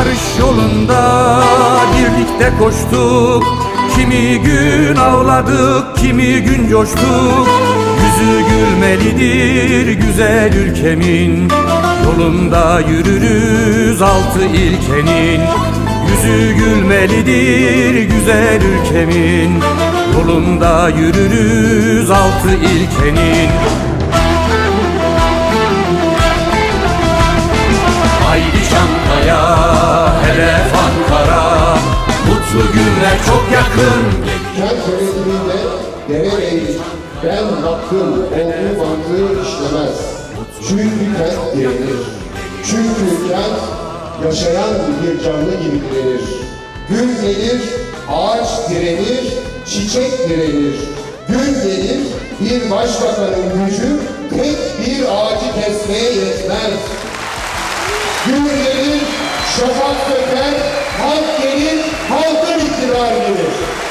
Barış yolunda birlikte koştuk. Kimi gün ağladık, kimi gün coştuk. Yüzü gülmelidir güzel ülkemin. Yolunda yürürüz altı ilkenin. Yüzü gülmelidir güzel ülkemin. Yolunda yürürüz altı ilkenin Günler çok yakın Kent yönetiminde denemeyiz. Ben hakkım olduğu mantığı işlemez. Çünkü kent direnir. Çünkü kent yaşayan bir canlı gibi direnir. Gün gelir, ağaç direnir, çiçek direnir. Gün gelir, bir başbakanın gücü tek bir ağacı kesmeye yetmez. Gün gelir, şafak ワールドです